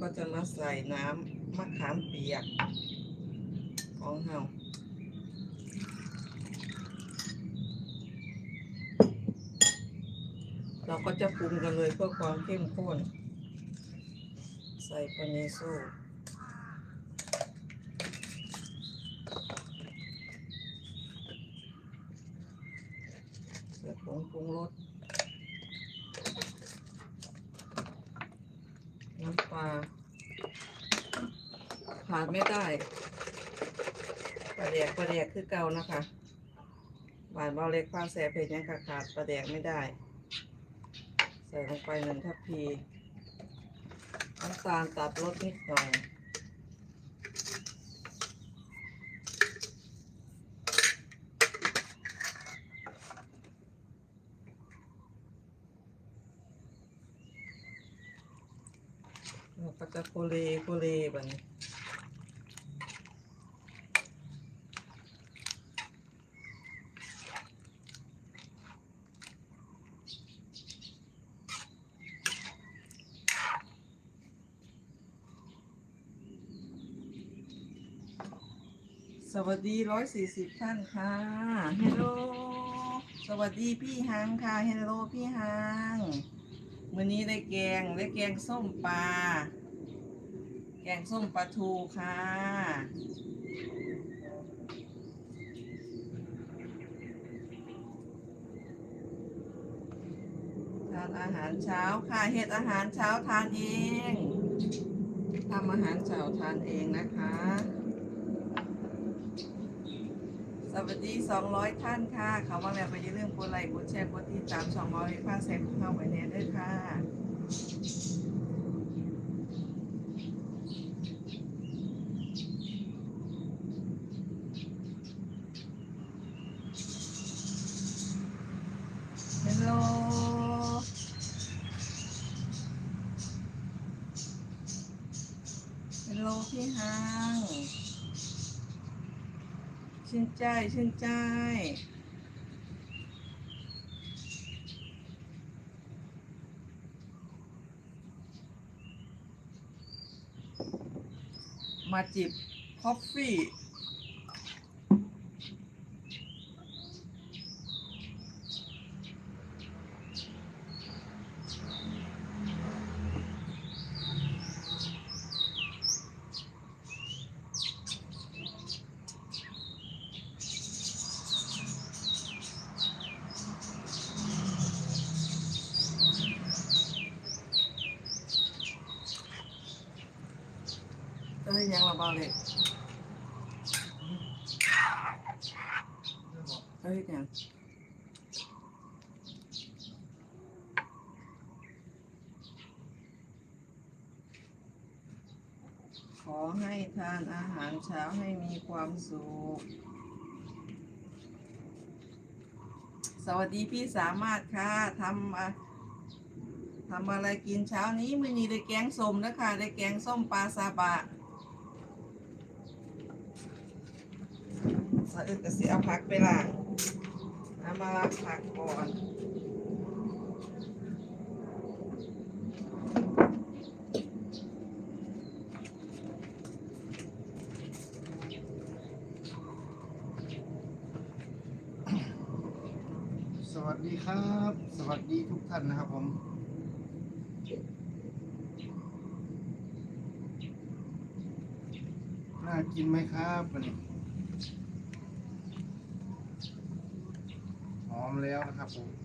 ก็จะมาใส่น้ำมะขามเปียก ของเราเราก็จะปรุงกันเลยเพื่อความเข้มข้น ใส่ปาเนโซใส่ผงปรุงรส น้ำปลาขาดไม่ได้ปลาแดกปลาแดกคือเก่านะคะหวานเบาเล็กข้าแสบเผ็ดยังขาดขาดปลาแดกไม่ได้ ใส่ลงไปหนึ่งทัพพีน้ำตาลตัดรสนิดหน่อย เราก็จะโคเลโคเลแบบนี้สวัสดีร้อยสี่สิบท่านค่ะเฮลโลสวัสดีพี่ฮังค่ะเฮลโลพี่ฮัง มื้อนี้ได้แกงได้แกงส้มปลา แกงส้มปลาทูค่ะ ทานอาหารเช้าค่ะเฮ็ดอาหารเช้าทานเอง ทำอาหารเช้าทานเองนะคะ สวัสดี 200 ท่านค่ะคำว่าแล้วไปอย่าลืมกดไลค์กดแชร์กดติดตาม200ผ้าแซมเข้าไปแน่ด้วยค่ะ ฮัลโหล ฮัลโหลพี่ฮัง ชื่นใจ ชื่นใจ มาจิบคอฟฟี่ เอ้ยยังระเบาเลยเอ้ยยังขอให้ทานอาหารเช้าให้มีความสุข สวัสดีพี่สามารถค่ะทำอะทำอะไรกินเช้านี้มือนี้ได้แกงส้มนะคะได้แกงส้มปลาซาบะ สะอึกกระเสียเอาผักไปล้างเอามาล้างผักก่อนสวัสดีครับ สวัสดีทุกท่านนะครับผมน่ากินไหมครับวันนี้ อมแล้วนะครับผม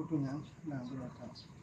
พูดเ